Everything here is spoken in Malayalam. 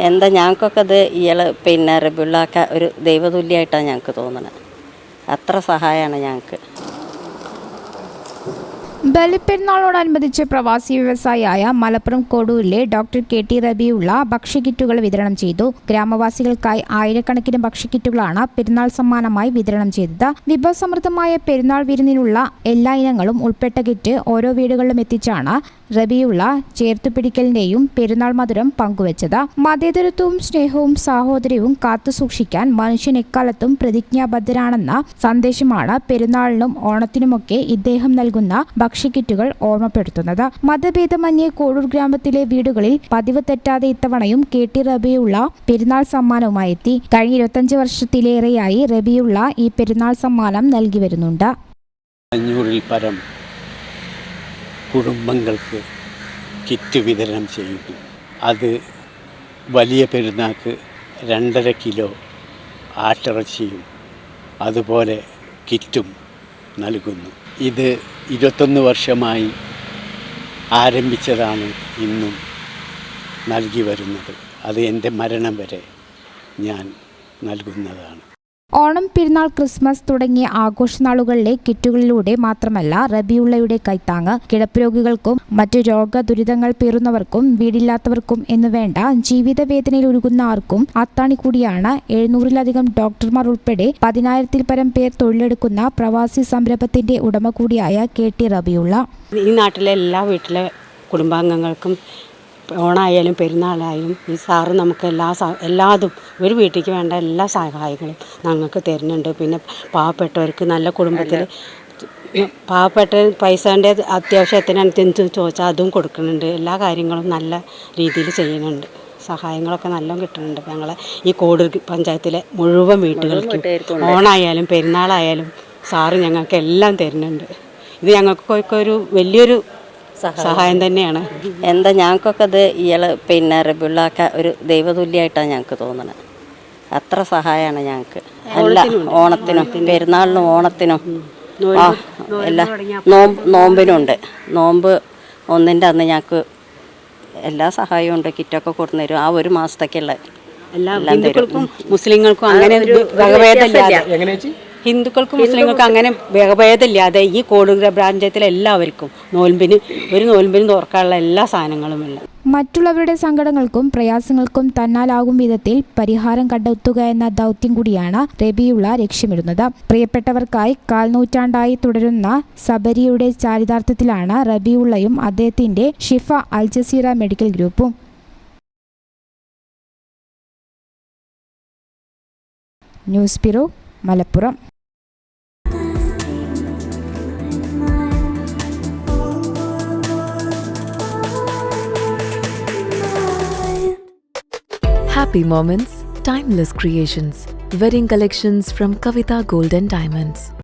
എന്താ ഞങ്ങൾക്കൊക്കെ അത് ഇയാൾ പിന്നെ റബിള്ളാക്ക ഒരു ദൈവതുല്യമായിട്ടാണ് ഞങ്ങൾക്ക് തോന്നുന്നത് അത്ര സഹായമാണ് ഞങ്ങൾക്ക്. ബലിപ്പെരുന്നാളോടനുബന്ധിച്ച് പ്രവാസി വ്യവസായിയായ മലപ്പുറം കൊടൂരിലെ ഡോക്ടർ കെ ടി റബിയുള്ള ഭക്ഷ്യക്കിറ്റുകൾ വിതരണം ചെയ്തു. ഗ്രാമവാസികൾക്കായി ആയിരക്കണക്കിന് ഭക്ഷ്യക്കിറ്റുകളാണ് പെരുന്നാൾ സമ്മാനമായി വിതരണം ചെയ്തത്. വിഭവസമൃദ്ധമായ പെരുന്നാൾ വിരുന്നിനുള്ള എല്ലാ ഇനങ്ങളും ഉൾപ്പെട്ട കിറ്റ് ഓരോ വീടുകളിലും എത്തിച്ചാണ് റബിയുള്ള ചേർത്തുപിടിക്കലിന്റെയും പെരുന്നാൾ മധുരം പങ്കുവച്ചത്. മതേതരത്വവും സ്നേഹവും സാഹോദര്യവും കാത്തുസൂക്ഷിക്കാൻ മനുഷ്യൻ എക്കാലത്തും പ്രതിജ്ഞാബദ്ധരാണെന്ന സന്ദേശമാണ് പെരുന്നാളിനും ഓണത്തിനുമൊക്കെ ഇദ്ദേഹം നൽകുന്ന ഭക്ഷ്യക്കിറ്റുകൾ ഓർമ്മപ്പെടുത്തുന്നത്. മതഭേദമന്യേ കോഴൂർ ഗ്രാമത്തിലെ വീടുകളിൽ പതിവ് തെറ്റാതെ ഇത്തവണയും കെ ടി റബിയുള്ള പെരുന്നാൾ സമ്മാനവുമായി എത്തി. കഴിഞ്ഞ ഇരുപത്തഞ്ച് വർഷത്തിലേറെയായി റബിയുള്ള ഈ പെരുന്നാൾ സമ്മാനം നൽകി വരുന്നുണ്ട്. പരം കുടുംബങ്ങൾക്ക് കിറ്റ് വിതരണം ചെയ്യുന്നു. അത് വലിയ പെരുന്നാൾക്ക് രണ്ടര കിലോ ആട്ടിറച്ചിയും അതുപോലെ കിറ്റും നൽകുന്നു. ഇത് ഇരുപത്തൊന്ന് വർഷമായി ആരംഭിച്ചതാണ് ഇന്നും നൽകി വരുന്നത്. അത് എന്റെ മരണം വരെ ഞാൻ നൽകുന്നതാണ്. ഓണം പെരുന്നാൾ ക്രിസ്മസ് തുടങ്ങിയ ആഘോഷനാളുകളിലെ കിറ്റുകളിലൂടെ മാത്രമല്ല റബിയുള്ളയുടെ കൈത്താങ്ങ് കിടപ്പ് രോഗികൾക്കും മറ്റു രോഗ ദുരിതങ്ങൾ പേറുന്നവർക്കും വീടില്ലാത്തവർക്കും എന്നുവേണ്ട ജീവിത വേദനയിൽ ഉരുകുന്ന ആർക്കും അത്താണി കൂടിയാണ്. എഴുന്നൂറിലധികം ഡോക്ടർമാർ ഉൾപ്പെടെ പതിനായിരത്തിൽ പരം പേർ തൊഴിലെടുക്കുന്ന പ്രവാസി സംരംഭത്തിന്റെ ഉടമ കൂടിയായ കെ ടി റബിയുള്ള ഈ നാട്ടിലെ എല്ലാ വീട്ടിലെ കുടുംബാംഗങ്ങൾക്കും ഓണായാലും പെരുന്നാളായാലും ഈ സാറ് നമുക്ക് എല്ലാ സ- എല്ലാതും ഒരു വീട്ടിലേക്ക് വേണ്ട എല്ലാ സഹായങ്ങളും ഞങ്ങൾക്ക് തരുന്നുണ്ട്. പിന്നെ പാവപ്പെട്ടവർക്ക് നല്ല കുടുംബത്തിൽ പാവപ്പെട്ട പൈസേന്റെ അത്യാവശ്യത്തിനനുസരിച്ച് ചോദിച്ചാൽ അതും കൊടുക്കുന്നുണ്ട്. എല്ലാ കാര്യങ്ങളും നല്ല രീതിയിൽ ചെയ്യുന്നുണ്ട്. സഹായങ്ങളൊക്കെ നല്ലോണം കിട്ടുന്നുണ്ട് ഞങ്ങളെ. ഈ കോട് പഞ്ചായത്തിലെ മുഴുവൻ വീട്ടുകൾക്കും ഓണായാലും പെരുന്നാളായാലും സാറ് ഞങ്ങൾക്ക് എല്ലാം തരുന്നുണ്ട്. ഇത് ഞങ്ങൾക്കൊക്കെ ഒരു വലിയൊരു സഹായം. തന്നെയാണ്. എന്താ ഞങ്ങൾക്കൊക്കെ അത് ഇയാൾ പിന്നെ റബിള്ളാക്ക ഒരു ദൈവതുല്യമായിട്ടാണ് ഞങ്ങൾക്ക് തോന്നുന്നത് അത്ര സഹായമാണ് ഞങ്ങൾക്ക്. എല്ലാ ഓണത്തിനും പെരുന്നാളിനും ഓണത്തിനും. ആ എല്ലാ നോമ്പ് നോമ്പിനുണ്ട്. നോമ്പ് ഒന്നിന്റെ അന്ന് ഞങ്ങൾക്ക് എല്ലാ സഹായവും ഉണ്ട്. കിറ്റൊക്കെ കൊടുന്നു തരും. ആ ഒരു മാസത്തേക്കുള്ള എല്ലാ മുസ്ലിങ്ങൾക്കും അങ്ങനെ വകഭേദമില്ലാതെ. ഹിന്ദുക്കൾക്കും മുസ്ലിങ്ങൾക്കും അങ്ങനെ ഭേദമില്ലാതെ ഈ കോടുകര ബ്രാഞ്ചത്തിലെ എല്ലാവർക്കും നോൽമ്പിന് ഒരു നോൽമ്പിന് തുറക്കാനുള്ള എല്ലാ സാധനങ്ങളും ഉണ്ട്. മറ്റുള്ളവരുടെ സങ്കടങ്ങൾക്കും പ്രയാസങ്ങൾക്കും തന്നാലാകും വിധത്തിൽ പരിഹാരം കണ്ടെത്തുക എന്ന ദൗത്യം കൂടിയാണ് റബിയുള്ള ലക്ഷ്യമിടുന്നത്. പ്രിയപ്പെട്ടവർക്കായി കാൽനൂറ്റാണ്ടായി തുടരുന്ന സബരിയുടെ ചാരിതാർത്ഥ്യത്തിലാണ് റബിയുള്ളയും അദ്ദേഹത്തിന്റെ ഷിഫ അൽ ജസീറ മെഡിക്കൽ ഗ്രൂപ്പും. News bureau Malappuram Happy moments, timeless creations. Wedding collections from Kavita Gold and Diamonds.